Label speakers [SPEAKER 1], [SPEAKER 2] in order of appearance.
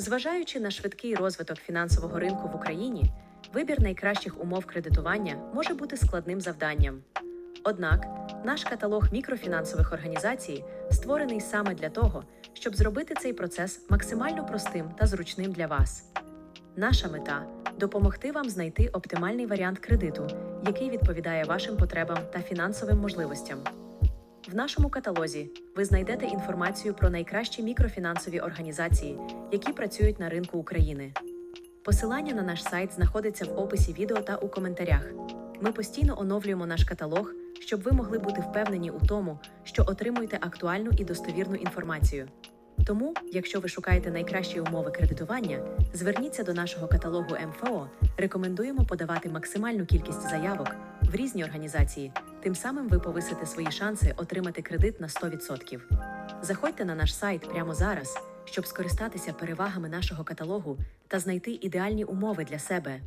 [SPEAKER 1] Зважаючи на швидкий розвиток фінансового ринку в Україні, вибір найкращих умов кредитування може бути складним завданням. Однак наш каталог мікрофінансових організацій створений саме для того, щоб зробити цей процес максимально простим та зручним для вас. Наша мета допомогти вам знайти оптимальний варіант кредиту, який відповідає вашим потребам та фінансовим можливостям. В нашому каталозі ви знайдете інформацію про найкращі мікрофінансові організації, які працюють на ринку України. Посилання на наш сайт знаходиться в описі відео та у коментарях. Ми постійно оновлюємо наш каталог, щоб ви могли бути впевнені у тому, що отримуєте актуальну і достовірну інформацію. Тому, якщо ви шукаєте найкращі умови кредитування, зверніться до нашого каталогу МФО. Рекомендуємо подавати максимальну кількість заявок в різні організації. Тим самим ви повисите свої шанси отримати кредит на 100%. Заходьте на наш сайт прямо зараз, щоб скористатися перевагами нашого каталогу та знайти ідеальні умови для себе.